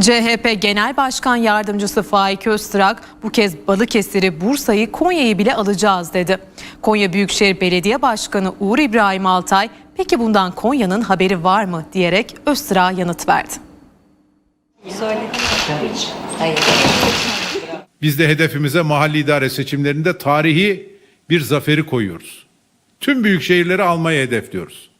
CHP Genel Başkan Yardımcısı Faik Öztürk bu kez Balıkesir'i, Bursa'yı, Konya'yı bile alacağız dedi. Konya Büyükşehir Belediye Başkanı Uğur İbrahim Altay, peki bundan Konya'nın haberi var mı diyerek Öztürk'a yanıt verdi. Hayır. Biz de hedefimize mahalli idare seçimlerinde tarihi bir zaferi koyuyoruz. Tüm büyük şehirleri almayı hedefliyoruz.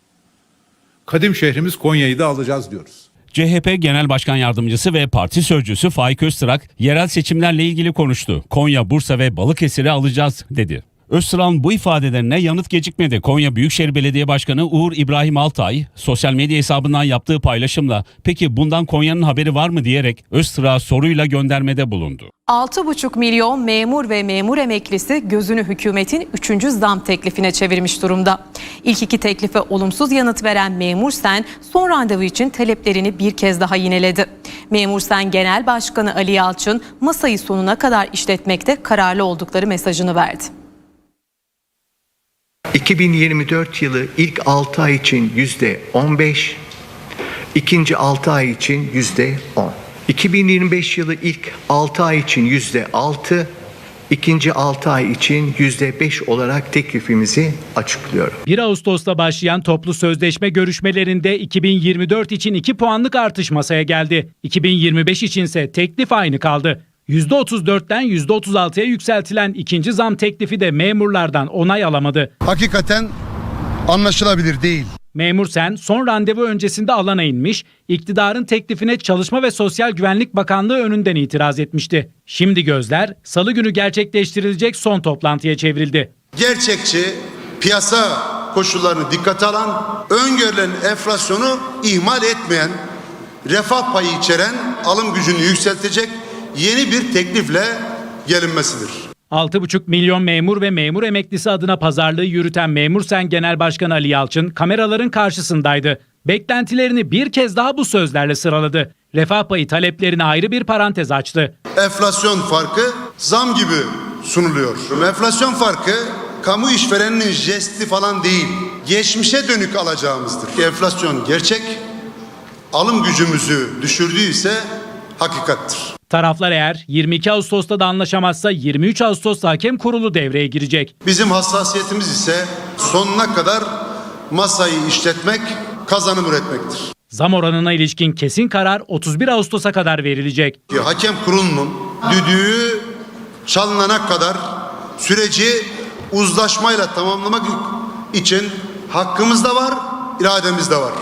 Kadim şehrimiz Konya'yı da alacağız diyoruz. CHP Genel Başkan Yardımcısı ve Parti Sözcüsü Faik Öztrak yerel seçimlerle ilgili konuştu. Konya, Bursa ve Balıkesir'i alacağız dedi. Öztrak'ın bu ifadelerine yanıt gecikmedi. Konya Büyükşehir Belediye Başkanı Uğur İbrahim Altay sosyal medya hesabından yaptığı paylaşımla peki bundan Konya'nın haberi var mı diyerek Öztrak'a soruyla göndermede bulundu. 6,5 milyon memur ve memur emeklisi gözünü hükümetin 3. zam teklifine çevirmiş durumda. İlk iki teklife olumsuz yanıt veren Memur Sen son randevu için taleplerini bir kez daha yineledi. Memur Sen Genel Başkanı Ali Yalçın masayı sonuna kadar işletmekte kararlı oldukları mesajını verdi. 2024 yılı ilk 6 ay için yüzde 15, ikinci 6 ay için yüzde 10. 2025 yılı ilk 6 ay için yüzde 6, ikinci 6 ay için yüzde 5 olarak teklifimizi açıklıyorum. 1 Ağustos'ta başlayan toplu sözleşme görüşmelerinde 2024 için 2 puanlık artış masaya geldi. 2025 içinse teklif aynı kaldı. %34'ten %36'ya yükseltilen ikinci zam teklifi de memurlardan onay alamadı. hakikaten anlaşılabilir değil. Memur Sen son randevu öncesinde alana inmiş, iktidarın teklifine Çalışma ve Sosyal Güvenlik Bakanlığı önünden itiraz etmişti. Şimdi gözler salı günü gerçekleştirilecek son toplantıya çevrildi. Gerçekçi piyasa koşullarını dikkate alan, öngörülen enflasyonu ihmal etmeyen, refah payı içeren, alım gücünü yükseltecek yeni bir teklifle gelinmesidir. 6,5 milyon memur ve memur emeklisi adına pazarlığı yürüten Memur Sen Genel Başkanı Ali Yalçın kameraların karşısındaydı. Beklentilerini bir kez daha bu sözlerle sıraladı. Refah payı taleplerine ayrı bir parantez açtı. Enflasyon farkı zam gibi sunuluyor. Enflasyon farkı kamu işvereninin jesti falan değil. Geçmişe dönük alacağımızdır. Enflasyon gerçek, alım gücümüzü düşürdüyse hakikattir. Taraflar eğer 22 Ağustos'ta da anlaşamazsa 23 Ağustos'ta hakem kurulu devreye girecek. Bizim hassasiyetimiz ise sonuna kadar masayı işletmek, kazanım üretmektir. Zam oranına ilişkin kesin karar 31 Ağustos'a kadar verilecek. Hakem kurulunun düdüğü çalınana kadar süreci uzlaşmayla tamamlamak için hakkımız da var, irademiz de var.